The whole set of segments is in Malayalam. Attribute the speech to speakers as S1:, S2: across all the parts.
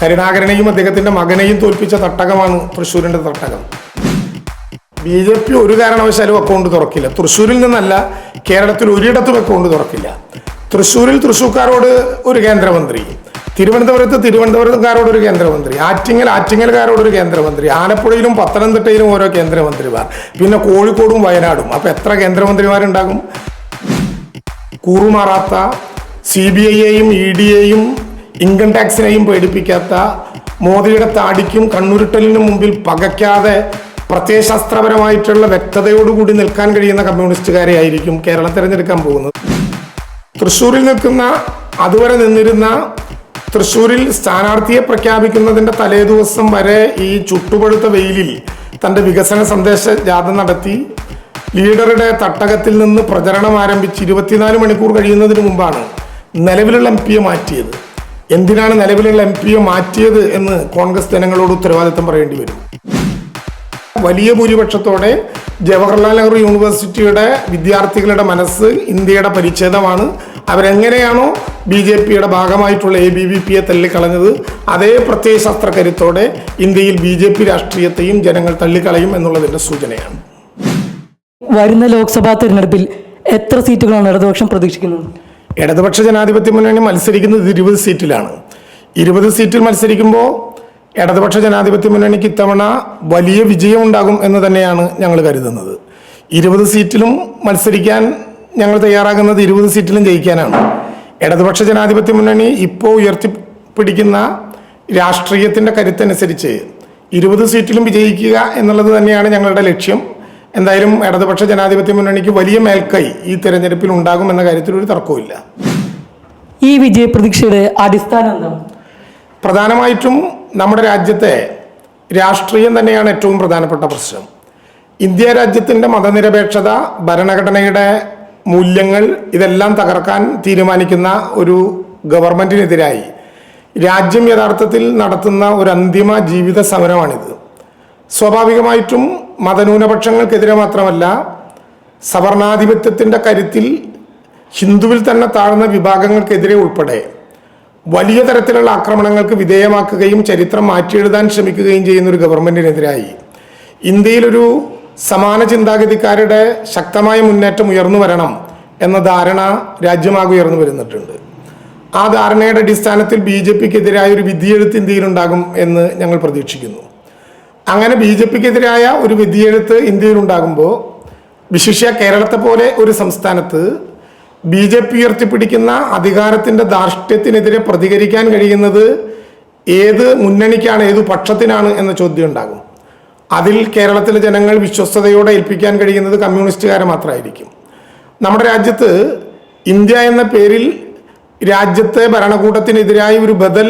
S1: കരുണാകരനെയും അദ്ദേഹത്തിന്റെ മകനെയും തോൽപ്പിച്ച തട്ടകമാണ് തൃശ്ശൂരിന്റെ തട്ടകം. ബി ജെ പി ഒരു കാരണവശാലും അക്കൗണ്ട് തുറക്കില്ല. തൃശ്ശൂരിൽ നിന്നല്ല കേരളത്തിൽ ഒരിടത്തും അക്കൗണ്ട് തുറക്കില്ല. തൃശ്ശൂരിൽ തൃശ്ശൂർക്കാരോട് ഒരു കേന്ദ്രമന്ത്രി തിരുവനന്തപുരത്ത് തിരുവനന്തപുരത്തുകാരോട് ഒരു കേന്ദ്രമന്ത്രി ആറ്റിങ്ങൽ ആറ്റിങ്ങൽക്കാരോട് ഒരു കേന്ദ്രമന്ത്രി ആലപ്പുഴയിലും പത്തനംതിട്ടയിലും ഓരോ കേന്ദ്രമന്ത്രിമാർ പിന്നെ കോഴിക്കോടും വയനാടും. അപ്പൊ എത്ര കേന്ദ്രമന്ത്രിമാരുണ്ടാകും? കൂറുമാറാത്ത സി ബി ഐയെയും ഇ ഡിയെയും ഇൻകം ടാക്സിനെയും പേടിപ്പിക്കാത്ത മോദിയുടെ താടിക്കും കണ്ണുരുട്ടലിനും മുമ്പിൽ പകയ്ക്കാതെ പ്രത്യയശാസ്ത്രപരമായിട്ടുള്ള വ്യക്തതയോടുകൂടി നിൽക്കാൻ കഴിയുന്ന കമ്മ്യൂണിസ്റ്റുകാരെ ആയിരിക്കും കേരളം തിരഞ്ഞെടുക്കാൻ പോകുന്നത്. തൃശ്ശൂരിൽ നിൽക്കുന്ന അതുവരെ നിന്നിരുന്ന തൃശ്ശൂരിൽ സ്ഥാനാർത്ഥിയെ പ്രഖ്യാപിക്കുന്നതിന്റെ തലേ ദിവസം വരെ ഈ ചുട്ടുപഴുത്ത വെയിലിൽ തന്റെ വികസന സന്ദേശ ജാഥ നടത്തി. ലീഡറുടെ തട്ടകത്തിൽ നിന്ന് പ്രചരണം ആരംഭിച്ച് ഇരുപത്തിനാല് മണിക്കൂർ കഴിയുന്നതിന് മുമ്പാണ് നിലവിലുള്ള എം പിയെ മാറ്റിയത്. എന്തിനാണ് നിലവിലുള്ള എം പിയെ മാറ്റിയത് എന്ന് കോൺഗ്രസ് ജനങ്ങളോട് ഉത്തരവാദിത്തം പറയേണ്ടി വരും? വലിയ ഭൂരിപക്ഷത്തോടെ ജവഹർലാൽ നെഹ്റു യൂണിവേഴ്സിറ്റിയുടെ വിദ്യാർത്ഥികളുടെ മനസ്സ് ഇന്ത്യയുടെ പരിച്ഛേദമാണ്. അവരെങ്ങനെയാണോ ബി ജെ പിയുടെ ഭാഗമായിട്ടുള്ള എ ബി വി പിയെ തള്ളിക്കളഞ്ഞത് അതേ പ്രത്യയശാസ്ത്ര കരുത്തോടെ ഇന്ത്യയിൽ ബി ജെ പി രാഷ്ട്രീയത്തെയും ജനങ്ങൾ തള്ളിക്കളയും എന്നുള്ളതിന്റെ സൂചനയാണ്.
S2: വരുന്ന ലോക്സഭാ തെരഞ്ഞെടുപ്പിൽ എത്ര സീറ്റുകളാണ് ഇടതുപക്ഷം പ്രതീക്ഷിക്കുന്നത്?
S1: ഇടതുപക്ഷ ജനാധിപത്യ മുന്നണി മത്സരിക്കുന്നത് ഇരുപത് സീറ്റിലാണ്. ഇരുപത് സീറ്റിൽ മത്സരിക്കുമ്പോൾ ഇടതുപക്ഷ ജനാധിപത്യ മുന്നണിക്ക് ഇത്തവണ വലിയ വിജയമുണ്ടാകും എന്ന് തന്നെയാണ് ഞങ്ങൾ കരുതുന്നത്. ഇരുപത് സീറ്റിലും മത്സരിക്കാൻ ഞങ്ങൾ തയ്യാറാകുന്നത് ഇരുപത് സീറ്റിലും ജയിക്കാനാണ്. ഇടതുപക്ഷ ജനാധിപത്യ മുന്നണി ഇപ്പോൾ ഉയർത്തിപ്പിടിക്കുന്ന രാഷ്ട്രീയത്തിന്റെ കരുത്തനുസരിച്ച് ഇരുപത് സീറ്റിലും വിജയിക്കുക എന്നുള്ളത് തന്നെയാണ് ഞങ്ങളുടെ ലക്ഷ്യം. എന്തായാലും ഇടതുപക്ഷ ജനാധിപത്യ മുന്നണിക്ക് വലിയ മേൽക്കൈ ഈ തെരഞ്ഞെടുപ്പിൽ ഉണ്ടാകും എന്ന കാര്യത്തിൽ ഒരു തർക്കവുമില്ല.
S2: ഈ വിജയപ്രതീക്ഷയുടെ അടിസ്ഥാനം എന്താണ്
S1: പ്രധാനമായിട്ടും നമ്മുടെ രാജ്യത്തെ രാഷ്ട്രീയം തന്നെയാണ് ഏറ്റവും പ്രധാനപ്പെട്ട പ്രശ്നം. ഇന്ത്യ രാജ്യത്തിന്റെ മതനിരപേക്ഷത ഭരണഘടനയുടെ മൂല്യങ്ങൾ ഇതെല്ലാം തകർക്കാൻ തീരുമാനിക്കുന്ന ഒരു ഗവൺമെന്റിനെതിരായി രാജ്യം യഥാർത്ഥത്തിൽ നടത്തുന്ന ഒരു അന്തിമ ജീവിത സമരമാണിത്. സ്വാഭാവികമായിട്ടും മതന്യൂനപക്ഷങ്ങൾക്കെതിരെ മാത്രമല്ല സവർണാധിപത്യത്തിന്റെ കരുത്തിൽ ഹിന്ദുവിൽ തന്നെ താഴ്ന്ന വിഭാഗങ്ങൾക്കെതിരെ ഉൾപ്പെടെ വലിയ തരത്തിലുള്ള ആക്രമണങ്ങൾക്ക് വിധേയമാക്കുകയും ചരിത്രം മാറ്റിയെഴുതാൻ ശ്രമിക്കുകയും ചെയ്യുന്ന ഒരു ഗവൺമെന്റിനെതിരായി. ഇന്ത്യയിലൊരു സമാന ചിന്താഗതിക്കാരുടെ ശക്തമായ മുന്നേറ്റം ഉയർന്നു വരണം എന്ന ധാരണ രാജ്യമാകെ ഉയർന്നു വരുന്നിട്ടുണ്ട്. ആ ധാരണയുടെ അടിസ്ഥാനത്തിൽ ബി ജെ പിക്കെതിരായ ഒരു വിധിയെഴുത്ത് ഇന്ത്യയിലുണ്ടാകും എന്ന് ഞങ്ങൾ പ്രതീക്ഷിക്കുന്നു. അങ്ങനെ ബി ജെ പിക്കെതിരായ ഒരു വിധിയെഴുത്ത് ഇന്ത്യയിൽ ഉണ്ടാകുമ്പോൾ വിശിഷ്യ കേരളത്തെ പോലെ ഒരു സംസ്ഥാനത്ത് ബി ജെ പി ഉയർത്തിപ്പിടിക്കുന്ന അധികാരത്തിന്റെ ധാർഷ്ട്യത്തിനെതിരെ പ്രതികരിക്കാൻ കഴിയുന്നത് ഏത് മുന്നണിക്കാണ് ഏത് പക്ഷത്തിനാണ് എന്ന ചോദ്യം ഉണ്ടാകും അതിൽ കേരളത്തിലെ ജനങ്ങൾ വിശ്വസ്തയോടെ ഏൽപ്പിക്കാൻ കഴിയുന്നത് കമ്മ്യൂണിസ്റ്റുകാരെ മാത്രമായിരിക്കും. നമ്മുടെ രാജ്യത്ത് ഇന്ത്യ എന്ന പേരിൽ രാജ്യത്തെ ഭരണകൂടത്തിനെതിരായി ഒരു ബദൽ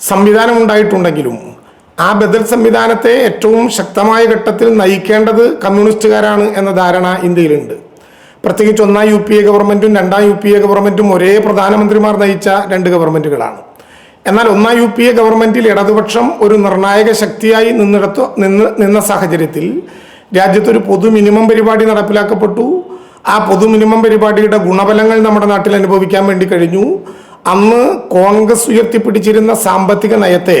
S1: സംവിധാനം ഉണ്ടായിട്ടുണ്ടെങ്കിലും ആ ബദൽ സംവിധാനത്തെ ഏറ്റവും ശക്തമായ ഘട്ടത്തിൽ നയിക്കേണ്ടത് കമ്മ്യൂണിസ്റ്റുകാരാണ് എന്ന ധാരണ ഇന്ത്യയിലുണ്ട്. പ്രത്യേകിച്ച് ഒന്നാം യു പി എ ഗവൺമെന്റും രണ്ടാം യു പി എ ഗവൺമെന്റും ഒരേ പ്രധാനമന്ത്രിമാർ നയിച്ച രണ്ട് ഗവൺമെന്റുകളാണ്. എന്നാൽ ഒന്നാം യു പി എ ഗവൺമെന്റിൽ ഇടതുപക്ഷം ഒരു നിർണായക ശക്തിയായി നിന്നിടത്ത് നിന്ന് നിന്ന സാഹചര്യത്തിൽ രാജ്യത്തൊരു പൊതു മിനിമം പരിപാടി നടപ്പിലാക്കപ്പെട്ടു. ആ പൊതു മിനിമം പരിപാടിയുടെ ഗുണഫലങ്ങൾ നമ്മുടെ നാട്ടിൽ അനുഭവിക്കാൻ വേണ്ടി കഴിഞ്ഞു. അന്ന് കോൺഗ്രസ് ഉയർത്തിപ്പിടിച്ചിരുന്ന സാമ്പത്തിക നയത്തെ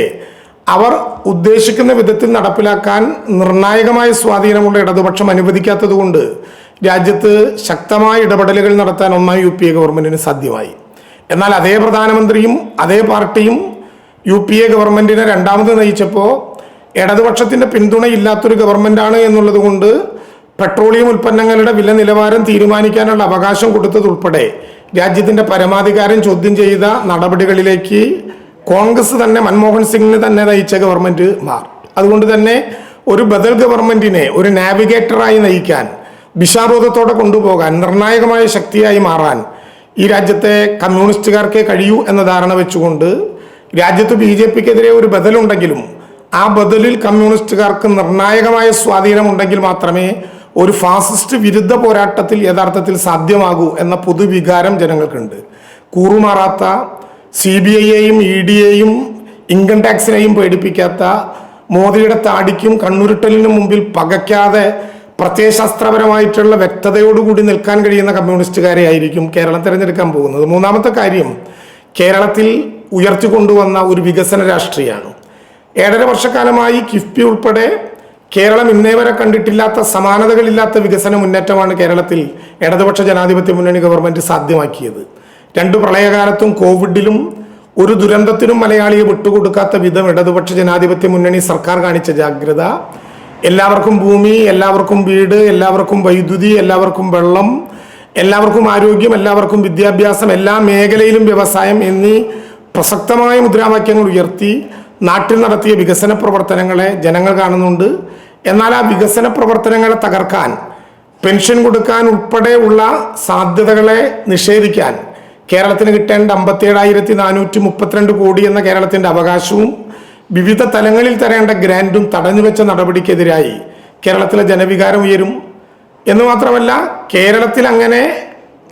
S1: അവർ ഉദ്ദേശിക്കുന്ന വിധത്തിൽ നടപ്പിലാക്കാൻ നിർണായകമായ സ്വാധീനമുള്ള ഇടതുപക്ഷം അനുവദിക്കാത്തതുകൊണ്ട് രാജ്യത്ത് ശക്തമായ ഇടപെടലുകൾ നടത്താൻ ഒന്നാം യു പി എ ഗവൺമെന്റിന് സാധ്യമായി. എന്നാൽ അതേ പ്രധാനമന്ത്രിയും അതേ പാർട്ടിയും യു പി എ ഗവൺമെന്റിനെ രണ്ടാമത് നയിച്ചപ്പോൾ ഇടതുപക്ഷത്തിന്റെ പിന്തുണയില്ലാത്തൊരു ഗവൺമെന്റാണ് എന്നുള്ളത് കൊണ്ട് പെട്രോളിയം ഉൽപ്പന്നങ്ങളുടെ വില നിലവാരം തീരുമാനിക്കാനുള്ള അവകാശം കൊടുത്തതുൾപ്പെടെ രാജ്യത്തിന്റെ പരമാധികാരം ചോദ്യം ചെയ്ത നടപടികളിലേക്ക് കോൺഗ്രസ് തന്നെ മൻമോഹൻ സിംഗിന് തന്നെ നയിച്ച ഗവൺമെന്റ് മാറി. അതുകൊണ്ട് തന്നെ ഒരു ബദൽ ഗവൺമെന്റിനെ ഒരു നാവിഗേറ്ററായി നയിക്കാൻ വിഷാബോധത്തോടെ കൊണ്ടുപോകാൻ നിർണായകമായ ശക്തിയായി മാറാൻ ഈ രാജ്യത്തെ കമ്മ്യൂണിസ്റ്റുകാർക്കേ കഴിയൂ എന്ന ധാരണ വെച്ചുകൊണ്ട് രാജ്യത്ത് ബി ജെ പിക്കെതിരെ ഒരു ബദലുണ്ടെങ്കിലും ആ ബദലിൽ കമ്മ്യൂണിസ്റ്റുകാർക്ക് നിർണായകമായ സ്വാധീനമുണ്ടെങ്കിൽ മാത്രമേ ഒരു ഫാസിസ്റ്റ് വിരുദ്ധ പോരാട്ടത്തിൽ യഥാർത്ഥത്തിൽ സാധ്യമാകൂ എന്ന പൊതുവികാരം ജനങ്ങൾക്കുണ്ട്. കൂറുമാറാത്ത സി ബി ഐയെയും ഇ ഡിയെയും ഇൻകം ടാക്സിനെയും പേടിപ്പിക്കാത്ത മോദിയുടെ താടിക്കും കണ്ണുരുട്ടലിനും മുമ്പിൽ പകയ്ക്കാതെ പ്രത്യയശാസ്ത്രപരമായിട്ടുള്ള വ്യക്തതയോടുകൂടി നിൽക്കാൻ കഴിയുന്ന കമ്മ്യൂണിസ്റ്റുകാരെ ആയിരിക്കും കേരളം തിരഞ്ഞെടുക്കാൻ പോകുന്നത്. മൂന്നാമത്തെ കാര്യം കേരളത്തിൽ ഉയർത്തിക്കൊണ്ടുവന്ന ഒരു വികസന രാഷ്ട്രീയമാണ് ഏഴര വർഷക്കാലമായി കിഫ്ബി ഉൾപ്പെടെ കേരളം ഇന്നേ വരെ കണ്ടിട്ടില്ലാത്ത സമാനതകളില്ലാത്ത വികസന മുന്നേറ്റമാണ് കേരളത്തിൽ ഇടതുപക്ഷ ജനാധിപത്യ മുന്നണി ഗവൺമെന്റ് സാധ്യമാക്കിയത്. രണ്ടു പ്രളയകാലത്തും കോവിഡിലും ഒരു ദുരന്തത്തിനും മലയാളിയെ വിട്ടുകൊടുക്കാത്ത വിധം ഇടതുപക്ഷ ജനാധിപത്യ മുന്നണി സർക്കാർ കാണിച്ച ജാഗ്രത. എല്ലാവർക്കും ഭൂമി എല്ലാവർക്കും വീട് എല്ലാവർക്കും വൈദ്യുതി എല്ലാവർക്കും വെള്ളം എല്ലാവർക്കും ആരോഗ്യം എല്ലാവർക്കും വിദ്യാഭ്യാസം എല്ലാ മേഖലയിലും വ്യവസായം എന്നീ പ്രസക്തമായ മുദ്രാവാക്യങ്ങൾ ഉയർത്തി നാട്ടിൽ നടത്തിയ വികസന പ്രവർത്തനങ്ങളെ ജനങ്ങൾ കാണുന്നുണ്ട്. എന്നാൽ ആ വികസന പ്രവർത്തനങ്ങളെ തകർക്കാൻ പെൻഷൻ കൊടുക്കാൻ ഉൾപ്പെടെയുള്ള സാധ്യതകളെ നിഷേധിക്കാൻ കേരളത്തിന് കിട്ടേണ്ട അമ്പത്തിയേഴായിരത്തി നാനൂറ്റി മുപ്പത്തിരണ്ട് കോടി എന്ന കേരളത്തിന്റെ അവകാശവും വിവിധ തലങ്ങളിൽ തരേണ്ട ഗ്രാൻഡും തടഞ്ഞുവെച്ച നടപടിക്കെതിരായി കേരളത്തിലെ ജനവികാരം ഉയരും. എന്ന് മാത്രമല്ല കേരളത്തിൽ അങ്ങനെ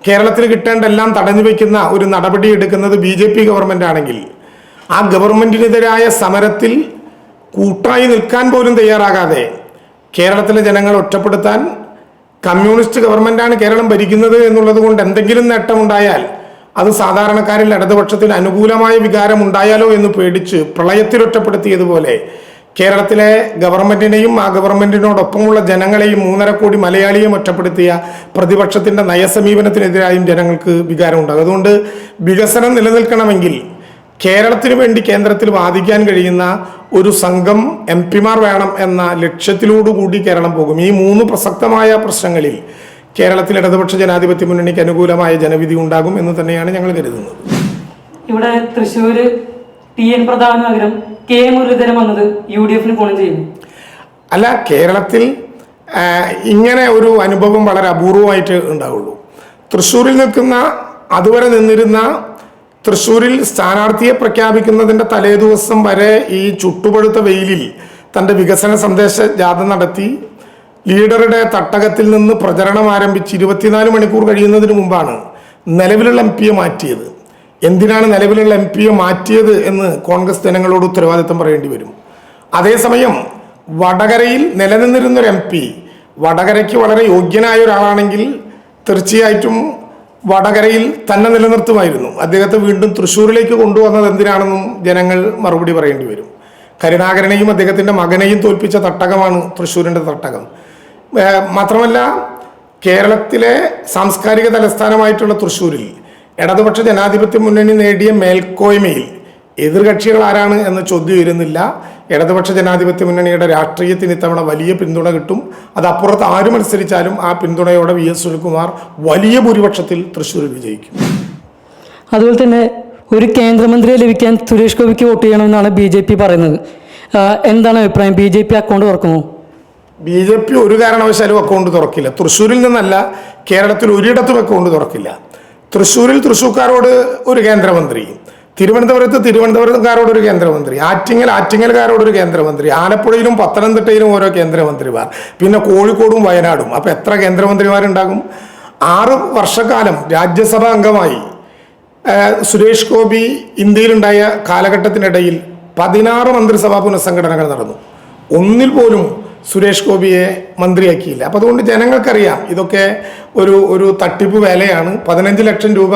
S1: കേരളത്തിൽ കിട്ടേണ്ട എല്ലാം തടഞ്ഞു വയ്ക്കുന്ന ഒരു നടപടി എടുക്കുന്നത് ബി ജെ പി ഗവൺമെന്റ് ആണെങ്കിൽ ആ ഗവൺമെന്റിനെതിരായ സമരത്തിൽ കൂട്ടായി നിൽക്കാൻ പോലും തയ്യാറാകാതെ കേരളത്തിലെ ജനങ്ങളെ ഒറ്റപ്പെടുത്താൻ കമ്മ്യൂണിസ്റ്റ് ഗവൺമെന്റാണ് കേരളം ഭരിക്കുന്നത് എന്നുള്ളത് കൊണ്ട് എന്തെങ്കിലും നേട്ടമുണ്ടായാൽ അത് സാധാരണക്കാരിൽ ഇടതുപക്ഷത്തിന് അനുകൂലമായ വികാരം ഉണ്ടായാലോ എന്ന് പേടിച്ച് പ്രളയത്തിൽ ഒറ്റപ്പെടുത്തിയതുപോലെ കേരളത്തിലെ ഗവൺമെന്റിനെയും ആ ഗവൺമെന്റിനോടൊപ്പമുള്ള ജനങ്ങളെയും മൂന്നര കോടി മലയാളിയും ഒറ്റപ്പെടുത്തിയ പ്രതിപക്ഷത്തിന്റെ നയസമീപനത്തിനെതിരായും ജനങ്ങൾക്ക് വികാരമുണ്ടാകും. അതുകൊണ്ട് വികസനം നിലനിൽക്കണമെങ്കിൽ കേരളത്തിന് വേണ്ടി കേന്ദ്രത്തിൽ വാദിക്കാൻ കഴിയുന്ന ഒരു സംഘം എം പിമാർ വേണം എന്ന ലക്ഷ്യത്തിലോടുകൂടി കേരളം പോകും. ഈ മൂന്ന് പ്രസക്തമായ പ്രശ്നങ്ങളിൽ കേരളത്തിൽ ഇടതുപക്ഷ ജനാധിപത്യ മുന്നണിക്ക് അനുകൂലമായ ജനവിധി ഉണ്ടാകും എന്ന് തന്നെയാണ് ഞങ്ങൾ കരുതുന്നത്.
S2: ഇവിടെ തൃശ്ശൂര് ടി എൻ പ്രധാന പകരം കെ മുരളീധരൻ വന്നത് യു ഡി എഫിന് ഗുണം ചെയ്യുന്നു.
S1: അല്ല കേരളത്തിൽ ഇങ്ങനെ ഒരു അനുഭവം വളരെ അപൂർവമായിട്ട് ഉണ്ടാവുള്ളൂ. തൃശ്ശൂരിൽ നിൽക്കുന്ന അതുവരെ നിന്നിരുന്ന തൃശ്ശൂരിൽ സ്ഥാനാർത്ഥിയെ പ്രഖ്യാപിക്കുന്നതിന്റെ തലേ ദിവസം വരെ ഈ ചുട്ടുപഴുത്ത വെയിലിൽ തന്റെ വികസന സന്ദേശ ജാഥ നടത്തി ലീഡറുടെ തട്ടകത്തിൽ നിന്ന് പ്രചരണം ആരംഭിച്ച് ഇരുപത്തിനാല് മണിക്കൂർ കഴിയുന്നതിന് മുമ്പാണ് നിലവിലുള്ള എം പിയെ മാറ്റിയത്. എന്തിനാണ് നിലവിലുള്ള എം പിയെ മാറ്റിയത് എന്ന് കോൺഗ്രസ് ജനങ്ങളോട് ഉത്തരവാദിത്തം പറയേണ്ടി വരും. അതേസമയം വടകരയിൽ നിലനിന്നിരുന്നൊരു എം പി വടകരയ്ക്ക് വളരെ യോഗ്യനായ ഒരാളാണെങ്കിൽ തീർച്ചയായിട്ടും വടകരയിൽ തന്നെ നിലനിർത്തുമായിരുന്നു. അദ്ദേഹത്തെ വീണ്ടും തൃശ്ശൂരിലേക്ക് കൊണ്ടുവന്നത് എന്തിനാണെന്നും ജനങ്ങൾ മറുപടി പറയേണ്ടി വരും. കരുണാകരനെയും അദ്ദേഹത്തിന്റെ മകനെയും തോൽപ്പിച്ച തട്ടകമാണ് തൃശ്ശൂരിന്റെ തട്ടകം. മാത്രമല്ല കേരളത്തിലെ സാംസ്കാരിക തലസ്ഥാനമായിട്ടുള്ള തൃശ്ശൂരിൽ ഇടതുപക്ഷ ജനാധിപത്യ മുന്നണി നേടിയ മേൽക്കോയ്മയിൽ എതിർകക്ഷികൾ ആരാണ് എന്ന ചോദ്യം ഉയരുന്നില്ല. ഇടതുപക്ഷ ജനാധിപത്യ മുന്നണിയുടെ രാഷ്ട്രീയത്തിന് ഇത്തവണ വലിയ പിന്തുണ കിട്ടും. അത് അപ്പുറത്ത് ആര് മത്സരിച്ചാലും ആ പിന്തുണയോടെ വി എസ് സുനിൽകുമാർ വലിയ ഭൂരിപക്ഷത്തിൽ തൃശ്ശൂരിൽ വിജയിക്കും.
S2: അതുപോലെ തന്നെ ഒരു കേന്ദ്രമന്ത്രിയെ ലഭിക്കാൻ സുരേഷ് ഗോപിക്ക് വോട്ട് ചെയ്യണമെന്നാണ് ബി പറയുന്നത്. എന്താണ് അഭിപ്രായം? ബി അക്കൗണ്ട് തുറക്കുമോ?
S1: ബി ജെ പി ഒരു കാരണവശാലും അക്കൗണ്ട് തുറക്കില്ല. തൃശ്ശൂരിൽ നിന്നല്ല കേരളത്തിൽ ഒരിടത്തും അക്കൗണ്ട് തുറക്കില്ല. തൃശ്ശൂരിൽ തൃശ്ശൂർക്കാരോട് ഒരു കേന്ദ്രമന്ത്രി തിരുവനന്തപുരത്ത് തിരുവനന്തപുരത്തുകാരോട് ഒരു കേന്ദ്രമന്ത്രി ആറ്റിങ്ങൽ ആറ്റിങ്ങൽക്കാരോട് ഒരു കേന്ദ്രമന്ത്രി ആലപ്പുഴയിലും പത്തനംതിട്ടയിലും ഓരോ കേന്ദ്രമന്ത്രിമാർ പിന്നെ കോഴിക്കോടും വയനാടും. അപ്പോൾ എത്ര കേന്ദ്രമന്ത്രിമാരുണ്ടാകും? ആറ് വർഷക്കാലം രാജ്യസഭാ അംഗമായി സുരേഷ് ഗോപി ഇന്ത്യയിലുണ്ടായ കാലഘട്ടത്തിനിടയിൽ പതിനാറ് മന്ത്രിസഭാ പുനഃസംഘടനകൾ നടന്നു. ഒന്നിൽ പോലും സുരേഷ് ഗോപിയെ മന്ത്രിയാക്കിയില്ല. അപ്പം അതുകൊണ്ട് ജനങ്ങൾക്കറിയാം ഇതൊക്കെ ഒരു ഒരു തട്ടിപ്പ് വേലയാണ്. പതിനഞ്ച് ലക്ഷം രൂപ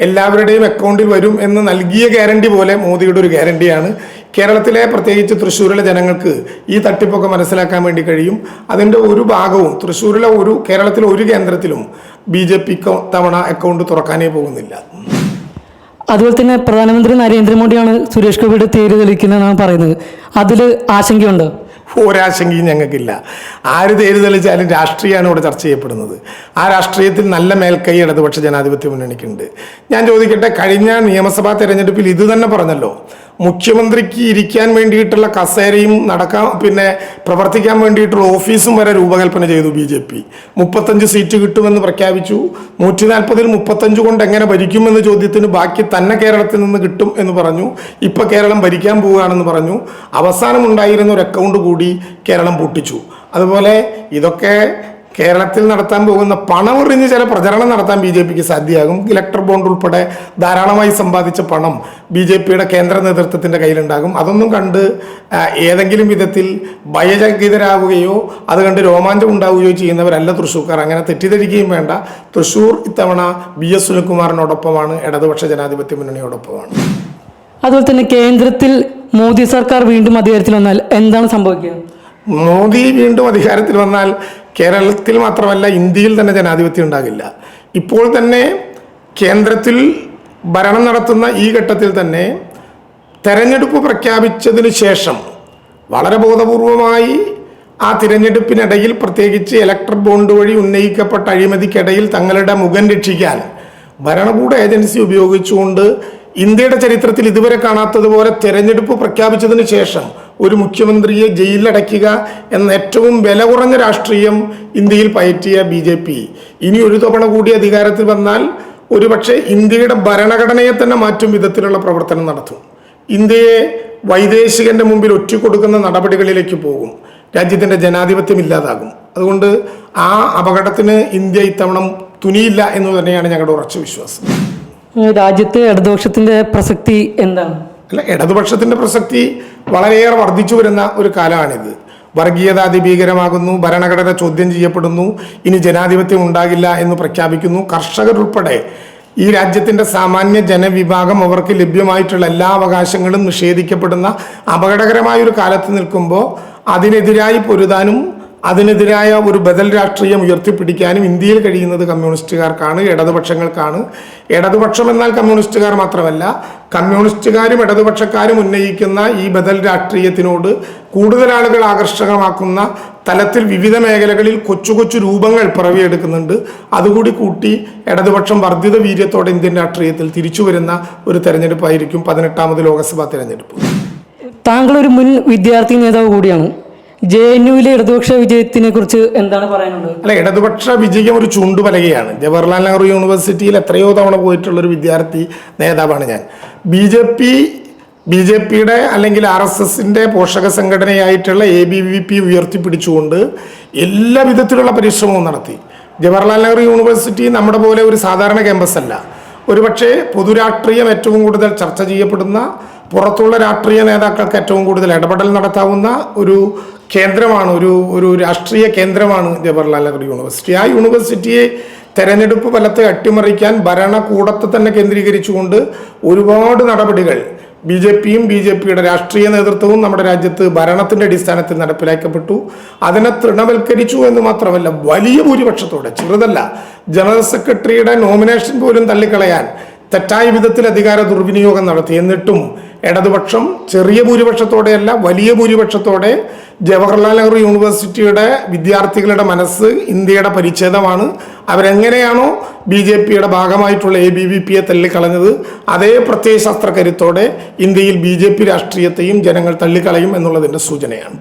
S1: എല്ലാവരുടെയും അക്കൗണ്ടിൽ വരും എന്ന് നൽകിയ ഗ്യാരണ്ടി പോലെ മോദിയുടെ ഒരു ഗ്യാരണ്ടിയാണ്. കേരളത്തിലെ പ്രത്യേകിച്ച് തൃശ്ശൂരിലെ ജനങ്ങൾക്ക് ഈ തട്ടിപ്പൊക്കെ മനസ്സിലാക്കാൻ വേണ്ടി കഴിയും. അതിന്റെ ഒരു ഭാഗവും തൃശ്ശൂരിലെ ഒരു കേരളത്തിലെ ഒരു കേന്ദ്രത്തിലും ബി ജെ പിക്ക് തവണ അക്കൗണ്ട് തുറക്കാനേ പോകുന്നില്ല.
S2: അതുപോലെ തന്നെ പ്രധാനമന്ത്രി നരേന്ദ്രമോദിയാണ് സുരേഷ് ഗോപിയുടെ തേര് തെളിക്കുന്നതെന്നാണ് പറയുന്നത്. അതിൽ ആശങ്കയുണ്ട്?
S1: ഒരാശങ്കയും ഞങ്ങൾക്കില്ല. ആര് തേര് തെളിച്ചാലും രാഷ്ട്രീയമാണ് ഇവിടെ ചർച്ച ചെയ്യപ്പെടുന്നത്. ആ രാഷ്ട്രീയത്തിൽ നല്ല മേൽക്കൈ ഇടതുപക്ഷ ജനാധിപത്യ മുന്നണിക്കുണ്ട്. ഞാൻ ചോദിക്കട്ടെ കഴിഞ്ഞ നിയമസഭാ തെരഞ്ഞെടുപ്പിൽ ഇത് തന്നെ പറഞ്ഞല്ലോ. മുഖ്യമന്ത്രിക്ക് ഇരിക്കാൻ വേണ്ടിയിട്ടുള്ള കസേരയും നടക്കാൻ പിന്നെ പ്രവർത്തിക്കാൻ വേണ്ടിയിട്ടുള്ള ഓഫീസും വരെ രൂപകൽപ്പന ചെയ്തു ബി ജെ പി. മുപ്പത്തഞ്ച് സീറ്റ് കിട്ടുമെന്ന് പ്രഖ്യാപിച്ചു. നൂറ്റി നാൽപ്പതിൽ മുപ്പത്തഞ്ച് കൊണ്ട് എങ്ങനെ ഭരിക്കുമെന്ന ചോദ്യത്തിന് ബാക്കി തന്നെ കേരളത്തിൽ നിന്ന് കിട്ടും എന്ന് പറഞ്ഞു. ഇപ്പൊ കേരളം ഭരിക്കാൻ പോവുകയാണെന്ന് പറഞ്ഞു. അവസാനം ഉണ്ടായിരുന്ന ഒരു അക്കൗണ്ട് കൂടി കേരളം പൊട്ടിച്ചു. അതുപോലെ ഇതൊക്കെ കേരളത്തിൽ നടത്താൻ പോകുന്ന പണമെറിഞ്ഞ് ചില പ്രചരണം നടത്താൻ ബി ജെ പിക്ക് സാധ്യമാകും. ഇലക്ട്രൽ ബോണ്ട് ഉൾപ്പെടെ ധാരാളമായി സമ്പാദിച്ച പണം ബി ജെ പിയുടെ കേന്ദ്ര നേതൃത്വത്തിന്റെ കയ്യിലുണ്ടാകും. അതൊന്നും കണ്ട് ഏതെങ്കിലും വിധത്തിൽ ഭയചകിതരാകുകയോ അത് കണ്ട് രോമാഞ്ചം ഉണ്ടാവുകയോ ചെയ്യുന്നവരല്ല തൃശ്ശൂർക്കാർ. അങ്ങനെ തെറ്റിദ്ധരിക്കുകയും വേണ്ട. തൃശ്ശൂർ ഇത്തവണ ബി എസ് സുനിൽകുമാറിനോടൊപ്പമാണ്. ഇടതുപക്ഷ ജനാധിപത്യ മുന്നണിയോടൊപ്പമാണ്.
S2: അതുപോലെ തന്നെ കേന്ദ്രത്തിൽ മോദി സർക്കാർ വീണ്ടും അധികാരത്തിൽ വന്നാൽ എന്താണ് സംഭവിക്കുക?
S1: മോദി വീണ്ടും അധികാരത്തിൽ വന്നാൽ കേരളത്തിൽ മാത്രമല്ല ഇന്ത്യയിൽ തന്നെ ജനാധിപത്യം ഉണ്ടാകില്ല. ഇപ്പോൾ തന്നെ കേന്ദ്രത്തിൽ ഭരണം നടത്തുന്ന ഈ ഘട്ടത്തിൽ തന്നെ തെരഞ്ഞെടുപ്പ് പ്രഖ്യാപിച്ചതിന് ശേഷം വളരെ ബോധപൂർവമായി ആ തിരഞ്ഞെടുപ്പിനിടയിൽ പ്രത്യേകിച്ച് ഇലക്ട്രൽ ബോണ്ട് വഴി ഉന്നയിക്കപ്പെട്ട അഴിമതിക്കിടയിൽ തങ്ങളുടെ മുഖം രക്ഷിക്കാൻ ഭരണകൂട ഏജൻസി ഉപയോഗിച്ചുകൊണ്ട് ഇന്ത്യയുടെ ചരിത്രത്തിൽ ഇതുവരെ കാണാത്തതുപോലെ തെരഞ്ഞെടുപ്പ് പ്രഖ്യാപിച്ചതിന് ശേഷം ഒരു മുഖ്യമന്ത്രിയെ ജയിലിലടയ്ക്കുക എന്ന ഏറ്റവും വില കുറഞ്ഞ രാഷ്ട്രീയം ഇന്ത്യയിൽ പയറ്റിയ ബി ജെ പി. ഇനി ഒരു തവണ കൂടി അധികാരത്തിൽ വന്നാൽ ഒരുപക്ഷെ ഇന്ത്യയുടെ ഭരണഘടനയെ തന്നെ മാറ്റും വിധത്തിലുള്ള പ്രവർത്തനം നടത്തും. ഇന്ത്യയെ വൈദേശികന്റെ മുമ്പിൽ ഒറ്റിക്കൊടുക്കുന്ന നടപടികളിലേക്ക് പോകും. രാജ്യത്തിന്റെ ജനാധിപത്യം ഇല്ലാതാകും. അതുകൊണ്ട് ആ അപകടത്തിന് ഇന്ത്യ ഇത്തവണ തുനിയില്ല എന്ന് തന്നെയാണ് ഞങ്ങളുടെ ഉറച്ച വിശ്വാസം.
S2: രാജ്യത്തെ ഇടതുപക്ഷത്തിന്റെ പ്രസക്തി എന്താണ്?
S1: അല്ല ഇടതുപക്ഷത്തിന്റെ പ്രസക്തി വളരെയേറെ വർദ്ധിച്ചു വരുന്ന ഒരു കാലമാണിത്. വർഗീയത അതിഭീകരമാകുന്നു ഭരണഘടന ചോദ്യം ചെയ്യപ്പെടുന്നു ഇനി ജനാധിപത്യം ഉണ്ടാകില്ല എന്ന് പ്രഖ്യാപിക്കുന്നു. കർഷകരുൾപ്പെടെ ഈ രാജ്യത്തിന്റെ സാമാന്യ ജനവിഭാഗം അവർക്ക് ലഭ്യമായിട്ടുള്ള എല്ലാ അവകാശങ്ങളും നിഷേധിക്കപ്പെടുന്ന അപകടകരമായ ഒരു കാലത്ത് നിൽക്കുമ്പോൾ അതിനെതിരായി പൊരുതാനും അതിനെതിരായ ഒരു ബദൽ രാഷ്ട്രീയം ഉയർത്തിപ്പിടിക്കാനും ഇന്ത്യയിൽ കഴിയുന്നത് കമ്മ്യൂണിസ്റ്റുകാർക്കാണ് ഇടതുപക്ഷങ്ങൾക്കാണ്. ഇടതുപക്ഷം എന്നാൽ കമ്മ്യൂണിസ്റ്റുകാർ മാത്രമല്ല കമ്മ്യൂണിസ്റ്റുകാരും ഇടതുപക്ഷക്കാരും ഉന്നയിക്കുന്ന ഈ ബദൽ രാഷ്ട്രീയത്തിനോട് കൂടുതൽ ആളുകൾ ആകർഷകമാക്കുന്ന തലത്തിൽ വിവിധ മേഖലകളിൽ കൊച്ചു കൊച്ചു രൂപങ്ങൾ പിറവിയെടുക്കുന്നുണ്ട്. അതുകൂടി കൂട്ടി ഇടതുപക്ഷം വർദ്ധിത വീര്യത്തോടെ ഇന്ത്യൻ രാഷ്ട്രീയത്തിൽ തിരിച്ചു വരുന്ന ഒരു തെരഞ്ഞെടുപ്പായിരിക്കും പതിനെട്ടാമത് ലോക്സഭാ തെരഞ്ഞെടുപ്പ്.
S2: താങ്കൾ ഒരു മുൻ വിദ്യാർത്ഥി നേതാവ് കൂടിയാണ്. ജെ എൻ യുവിലെ ഇടതുപക്ഷ വിജയത്തിനെ കുറിച്ച് എന്താണ് പറയാനുള്ളത്?
S1: അല്ല ഇടതുപക്ഷ വിജയം ഒരു ചൂണ്ടുപലകയാണ് ജവഹർലാൽ നെഹ്റു യൂണിവേഴ്സിറ്റിയിൽ എത്രയോ തവണ പോയിട്ടുള്ള ഒരു വിദ്യാർത്ഥി നേതാവാണ് ഞാൻ. B J P B J പിയുടെ അല്ലെങ്കിൽ ആർ എസ് എസിന്റെ പോഷക സംഘടനയായിട്ടുള്ള എ ബി വി പി ഉയർത്തിപ്പിടിച്ചുകൊണ്ട് എല്ലാ വിധത്തിലുള്ള പരിശ്രമവും നടത്തി. ജവഹർലാൽ നെഹ്റു യൂണിവേഴ്സിറ്റി നമ്മുടെ പോലെ ഒരു സാധാരണ ക്യാമ്പസ് അല്ല ഒരുപക്ഷെ പൊതുരാഷ്ട്രീയം ഏറ്റവും കൂടുതൽ ചർച്ച ചെയ്യപ്പെടുന്ന പുറത്തുള്ള രാഷ്ട്രീയ നേതാക്കൾക്ക് ഏറ്റവും കൂടുതൽ ഇടപെടൽ നടത്താവുന്ന ഒരു കേന്ദ്രമാണ് ഒരു ഒരു രാഷ്ട്രീയ കേന്ദ്രമാണ് ജവഹർലാൽ നെഹ്റു യൂണിവേഴ്സിറ്റി. ആ യൂണിവേഴ്സിറ്റിയെ തെരഞ്ഞെടുപ്പ് ഫലത്തെ അട്ടിമറിക്കാൻ ഭരണകൂടത്തെ തന്നെ കേന്ദ്രീകരിച്ചുകൊണ്ട് ഒരുപാട് നടപടികൾ ബി ജെ പിയും ബി ജെ പിയുടെ രാഷ്ട്രീയ നേതൃത്വവും നമ്മുടെ രാജ്യത്ത് ഭരണത്തിന്റെ അടിസ്ഥാനത്തിൽ നടപ്പിലാക്കപ്പെട്ടു. അതിനെ തൃണവൽക്കരിച്ചു എന്ന് മാത്രമല്ല വലിയ ഭൂരിപക്ഷത്തോടെ ചെറുതല്ല ജനറൽ സെക്രട്ടറിയുടെ നോമിനേഷൻ പോലും തള്ളിക്കളയാൻ തെറ്റായ വിധത്തിൽ അധികാര ദുർവിനിയോഗം നടത്തി. എന്നിട്ടും ഇടതുപക്ഷം ചെറിയ ഭൂരിപക്ഷത്തോടെയല്ല വലിയ ഭൂരിപക്ഷത്തോടെ ജവഹർലാൽ നെഹ്റു യൂണിവേഴ്സിറ്റിയുടെ വിദ്യാർത്ഥികളുടെ മനസ്സ് ഇന്ത്യയുടെ പരിച്ഛേദമാണ്. അവരെങ്ങനെയാണോ ബി ജെ പിയുടെ ഭാഗമായിട്ടുള്ള എ ബി വി പിയെ തള്ളിക്കളഞ്ഞത് അതേ പ്രത്യയശാസ്ത്ര ഇന്ത്യയിൽ ബി ജെ പി രാഷ്ട്രീയത്തെയും ജനങ്ങൾ തള്ളിക്കളയും എന്നുള്ളതിന്റെ സൂചനയാണ്.